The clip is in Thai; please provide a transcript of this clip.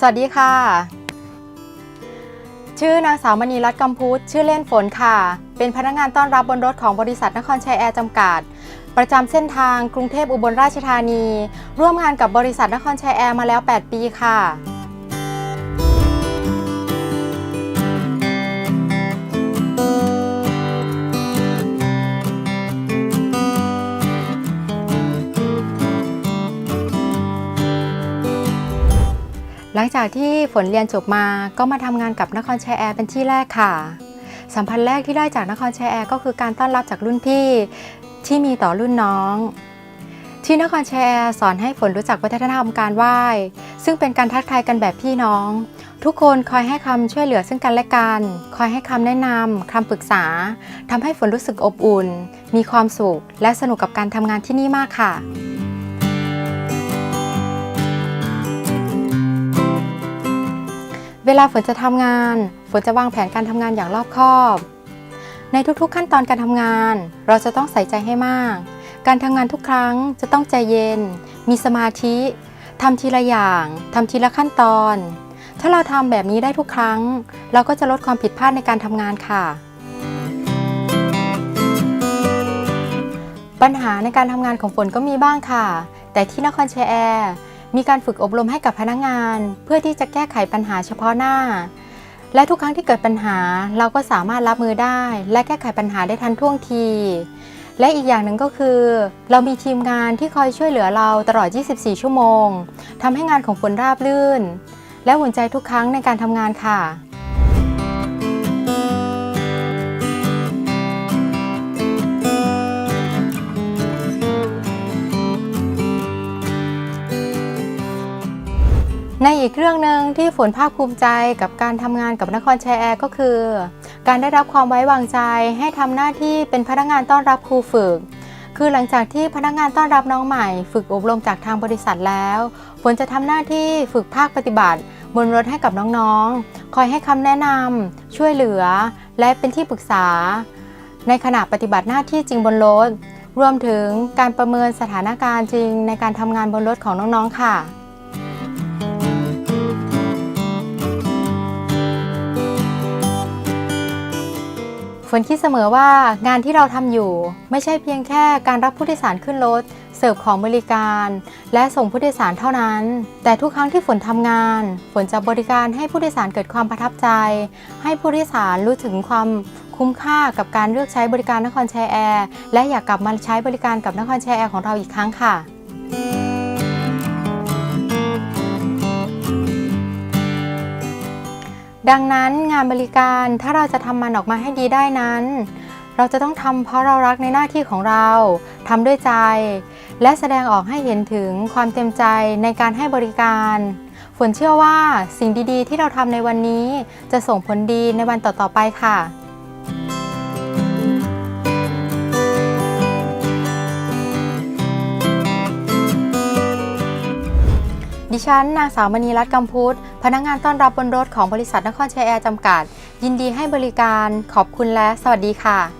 สวัสดีค่ะ ชื่อนางสาวมณีรัตน์กำพุทชื่อเล่นฝนค่ะ เป็นพนักงานต้อนรับบนรถของบริษัทนครชัยแอร์จำกัด ประจำเส้นทางกรุงเทพอุบลราชธานี ร่วมงานกับบริษัทนครชัยแอร์มาแล้ว 8 ปีค่ะ หลังจากที่ฝนเรียนจบมาก็มาทำงานกับนครชัยแอร์เป็นที่แรกค่ะ สัมพันธ์แรกที่ได้จากนครชัยแอร์ก็คือการต้อนรับจากรุ่นพี่ที่มีต่อรุ่นน้อง ที่นครชัยแอร์สอนให้ฝนรู้จักวัฒนธรรมการไหว้ ซึ่งเป็นการทักทายกันแบบพี่น้อง ทุกคนคอยให้คำช่วยเหลือซึ่งกันและกัน คอยให้คำแนะนำคำปรึกษาทำให้ฝนรู้สึกอบอุ่น มีความสุข และสนุกกับการทำงานที่นี่มากค่ะ เวลาฝนจะทำงาน ฝนจะวางแผนการทำงานอย่างรอบคอบ ในทุกๆขั้นตอนการทำงาน เราจะต้องใส่ใจให้มาก การทำงานทุกครั้งจะต้องใจเย็น มีสมาธิทำทีละอย่างทำทีละขั้นตอน ถ้าเราทำแบบนี้ได้ทุกครั้ง เราก็จะลดความผิดพลาดในการทำงานค่ะ ปัญหาในการทำงานของฝนก็มีบ้างค่ะ แต่ที่นครเชัยแอร์ มีการฝึกอบรมให้กับพนักงาน เพื่อที่จะแก้ไขปัญหาเฉพาะหน้า และทุกครั้งที่เกิดปัญหาเราก็สามารถรับมือได้ และแก้ไขปัญหาได้ทันท่วงที และอีกอย่างหนึ่งก็คือ เรามีทีมงานที่คอยช่วยเหลือเราตลอด 24 ชั่วโมงทำให้งานของฝนราบรื่น และหุ่นใจทุกครั้งในการทำงานค่ะ ในอีกเรื่องหนึ่งที่ฝนภาคภูมิใจกับการทำงานกับนครชัยแอร์ก็คือ การได้รับความไว้วางใจให้ทำหน้าที่เป็นพนักงานต้อนรับครูฝึก คือหลังจากที่พนักงานต้อนรับน้องใหม่ ฝึกอบรมจากทางบริษัทแล้วฝนจะทำหน้าที่ฝึกภาคปฏิบัติ บนรถให้กับน้องๆ คอยให้คำแนะนำช่วยเหลือ และเป็นที่ปรึกษา ในขณะปฏิบัติหน้าที่จริงบนรถ รวมถึงการประเมินสถานการณ์จริงในการทำงานบนรถของน้องๆค่ะ ฝนคิดเสมอว่างานที่เราทำอยู่ ไม่ใช่เพียงแค่การรับผู้โดยสารขึ้นรถ เสิร์ฟของบริการ และส่งผู้โดยสารเท่านั้น แต่ทุกครั้งที่ฝนทำงาน ฝนจะบริการให้ผู้โดยสารเกิดความประทับใจ ให้ผู้โดยสารรู้ถึงความคุ้มค่ากับการเลือกใช้บริการนครชัยแอร์และอยากกลับมาใช้บริการกับนครชัยแอร์ของเราอีกครั้งค่ะ ดังนั้นงานบริการถ้าเราจะทำมันออกมาให้ดีได้นั้น เราจะต้องทำเพราะเรารักในหน้าที่ของเราทำด้วยใจ และแสดงออกให้เห็นถึงความเต็มใจในการให้บริการฝนเชื่อว่าสิ่งดีๆ ที่เราทำในวันนี้จะส่งผลดีในวันต่อๆไปค่ะ ดิฉัน นางสาวมณีรัตน์กำพุทธพนักงานต้อนรับบนรถของบริษัทนครชัยแอร์จำกัด ยินดีให้บริการขอบคุณและสวัสดีค่ะ